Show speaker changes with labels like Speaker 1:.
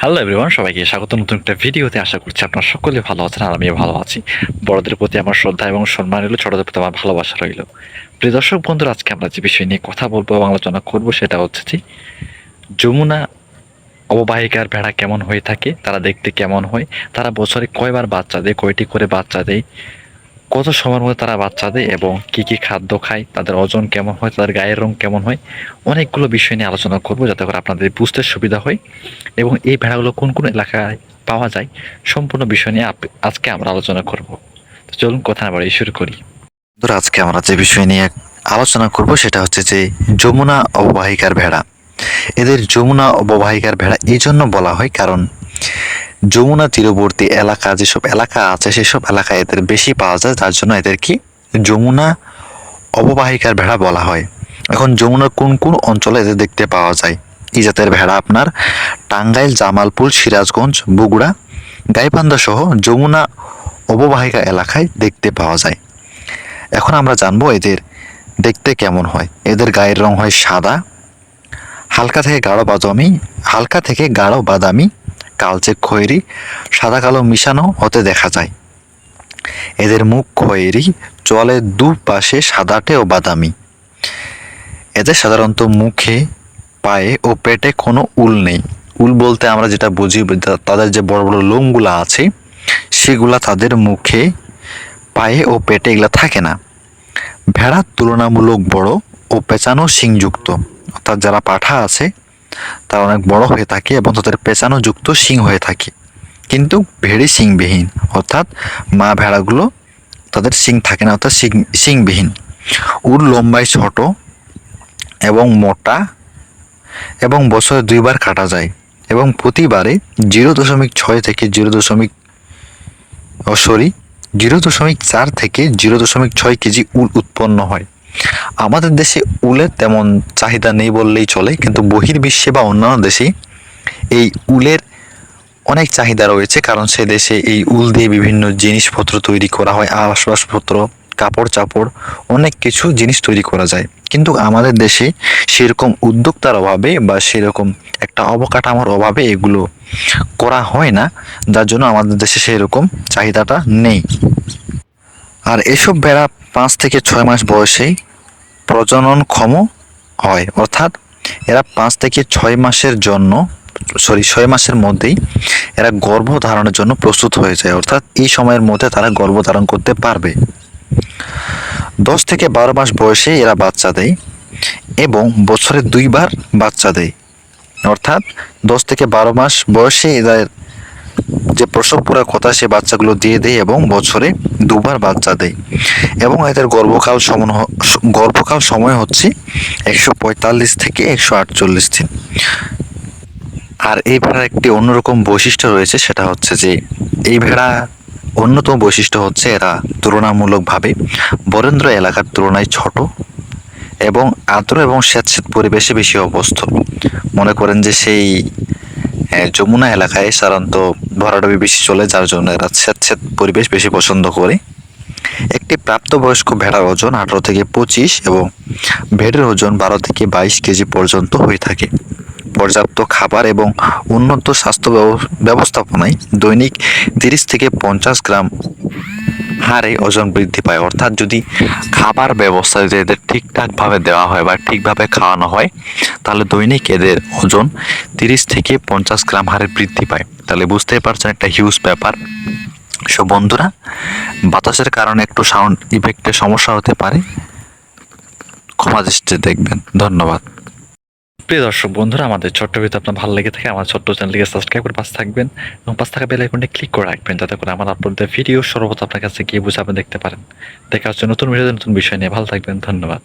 Speaker 1: Hello everyone সবাইকে স্বাগত। নতুন একটা ভিডিওতে আশা করছি আপনারা সকলে ভালো আছেন আর আমিও ভালো আছি। বড়দের প্রতি আমার শ্রদ্ধা এবং সম্মান রইল, ছোটদের প্রতি আমার ভালোবাসা রইল। প্রিয় দর্শক বন্ধুরা, আজকে আমরা যে বিষয় নিয়ে কথা বলব এবং আলোচনা করব সেটা হচ্ছে যে, যমুনা অববাহিকার ভেড়া কেমন হয়ে থাকে, তারা দেখতে কেমন হয়, তারা বছরে কয়বার বাচ্চা দেয়, কয়টি করে বাচ্চা দেয় কত সময়ের মধ্যে তারা বাচ্চা দেয় এবং কি কি খাদ্য খায়, তাদের ওজন কেমন হয়, তাদের গায়ের রং কেমন হয়, অনেকগুলো বিষয় নিয়ে আলোচনা করব যাতে করে আপনাদের বুঝতে সুবিধা হয় এবং এই ভেড়াগুলো কোন কোন এলাকায় পাওয়া যায় সম্পূর্ণ বিষয় নিয়ে আজকে আমরা আলোচনা করব। তো চলুন কথা না বাড়িয়ে শুরু করি।
Speaker 2: বন্ধুরা, আজকে আমরা যে বিষয় নিয়ে আলোচনা করব সেটা হচ্ছে যে যমুনা অববাহিকার ভেড়া। এদের যমুনা অববাহিকার ভেড়া এই জন্য বলা হয় কারণ যমুনা তীরবর্তী এলাকা, যেসব এলাকা আছে, সেসব এলাকায় এদের বেশি পাওয়া যায়। তার জন্য এদের কি? যমুনা অববাহিকার ভেড়া বলা হয়। এখন যমুনার কোন কোন অঞ্চলে এদের দেখতে পাওয়া যায়? এই জাতের ভেড়া আপনার টাঙ্গাইল, জামালপুর, সিরাজগঞ্জ, বগুড়া, গাইবান্ধা সহ যমুনা অববাহিকা এলাকায় দেখতে পাওয়া যায়। এখন আমরা জানব এদের দেখতে কেমন হয়। এদের গায়ের রং হয় সাদা, হালকা থেকে গাঢ় বাদামি, হালকা থেকে গাঢ় বাদামি কালচে খয়েরি, সাদা কালো মিশানো হতে দেখা যায়। এদের মুখ খয়েরি, চলে দু পাশে সাদাটে ও বাদামি। এদের সাধারণত মুখে, পায়ে ও পেটে কোনো উল নেই। উল বলতে আমরা যেটা বুঝি তাদের যে বড় বড় লোমগুলো আছে, সেগুলা তাদের মুখে, পায়ে ও পেটে এগুলা থাকে না। ভেড়া তুলনামূলক বড় ও পেঁচানো শিংযুক্ত। অর্থাৎ যারা পাঠা আছে তারা অনেক বড় হয়ে থাকে এবং তাদের পেঁচানো যুক্ত শিং হয়ে থাকে। কিন্তু ভেড়ি শিংবিহীন, অর্থাৎ মা ভেড়াগুলো তাদের শিং থাকে না, অর্থাৎ শিং শিংবিহীন। উর লম্বায় ছোট এবং মোটা এবং বছরে দুইবার কাটা যায় এবং প্রতিবারে জিরো দশমিক ছয় থেকে জিরো দশমিক সরি, জিরো দশমিক চার থেকে জিরো দশমিক ছয় কেজি উল উৎপন্ন হয়। আমাদের দেশে উলের তেমন চাহিদা নেই বললেই চলে, কিন্তু বহির্বিশ্বে বা অন্যান্য দেশে এই উলের অনেক চাহিদা রয়েছে, কারণ সে দেশে এই উল দিয়ে বিভিন্ন জিনিসপত্র তৈরি করা হয় আসবাবপত্র কাপড় চাপড়, অনেক কিছু জিনিস তৈরি করা যায়। কিন্তু আমাদের দেশে সেরকম উদ্যোক্তার অভাবে বা সেরকম একটা অবকাঠামোর অভাবে এগুলো করা হয় না, যার জন্য আমাদের দেশে সেরকম চাহিদাটা নেই। আর এসব ভেড়া পাঁচ থেকে ছয় মাস বয়সেই প্রজননক্ষম হয়। অর্থাৎ এরা পাঁচ থেকে ছয় মাসের জন্য, সরি, ছয় মাসের মধ্যেই এরা গর্ভধারণের জন্য প্রস্তুত হয়ে যায়। অর্থাৎ এই সময়ের মধ্যে তারা গর্ভধারণ করতে পারবে। দশ থেকে বারো মাস বয়সে এরা বাচ্চা দেয় এবং বছরে দুইবার বাচ্চা দেয়। অর্থাৎ দশ থেকে বারো মাস বয়সে এদের যে প্রসব করার কথা সে বাচ্চাগুলো দিয়ে দেয় এবং বছরে দুবার বাচ্চা দেয়। এবং এদের গর্ভকাল সময় গর্ভকাল সময় হচ্ছে একশো পঁয়তাল্লিশ থেকে একশো আটচল্লিশ দিন। আর এই ভেড়ার একটি অন্যরকম বৈশিষ্ট্য রয়েছে, সেটা হচ্ছে যে এই ভেড়া অন্যতম বৈশিষ্ট্য হচ্ছে এরা তুলনামূলকভাবে বরেন্দ্র এলাকার তুলনায় ছোট এবং আর্দ্র এবং স্যাঁতস্যাঁত পরিবেশে বেশি অবস্থ মনে করেন যে সেই যমুনা এলাকায় সাধারণত ভরাডবি বেশি চলে, যার জন্য এরা স্যাঁতস্যাঁত পরিবেশ বেশি পছন্দ করে। একটি প্রাপ্তবয়স্ক ভেড়ার ওজন আঠারো থেকে পঁচিশ এবং ভেড়ের ওজন বারো থেকে বাইশ কেজি পর্যন্ত হয়ে থাকে। পর্যাপ্ত খাবার এবং উন্নত স্বাস্থ্য ব্যব- ব্যবস্থাপনায় দৈনিক তিরিশ থেকে পঞ্চাশ গ্রাম হারে ওজন বৃদ্ধি পায়। অর্থাৎ যদি খাবার ব্যবস্থা যদি এদের ঠিকঠাকভাবে দেওয়া হয় বা ঠিকভাবে খাওয়ানো হয়, তাহলে দৈনিক এদের ওজন তিরিশ থেকে পঞ্চাশ গ্রাম হারে বৃদ্ধি পায়। তাহলে বুঝতেই পারছেন একটা হিউজ ব্যাপার। সো বন্ধুরা, বাতাসের কারণে একটু সাউন্ড ইফেক্টের সমস্যা হতে পারে। ক্ষমা দৃষ্টিতে দেখবেন। ধন্যবাদ।
Speaker 1: প্রিয় দর্শক বন্ধুরা, আমাদের ছোট্ট ভিডিও আপনার ভালো লেগে থাকে, আমার ছোট্ট চ্যানেলটিকে সাবস্ক্রাইব করে পাশ থাকবেন এবং পাশ থাকা বেল আইকনটা ক্লিক করে রাখবেন যাতে করে আমার আপলোড ভিডিও সর্বপ্রথম আপনার কাছে গিয়ে বুঝে আপনি দেখতে পারেন। দেখা হচ্ছে নতুন ভিডিও নতুন বিষয় নিয়ে ভালো থাকবেন। ধন্যবাদ।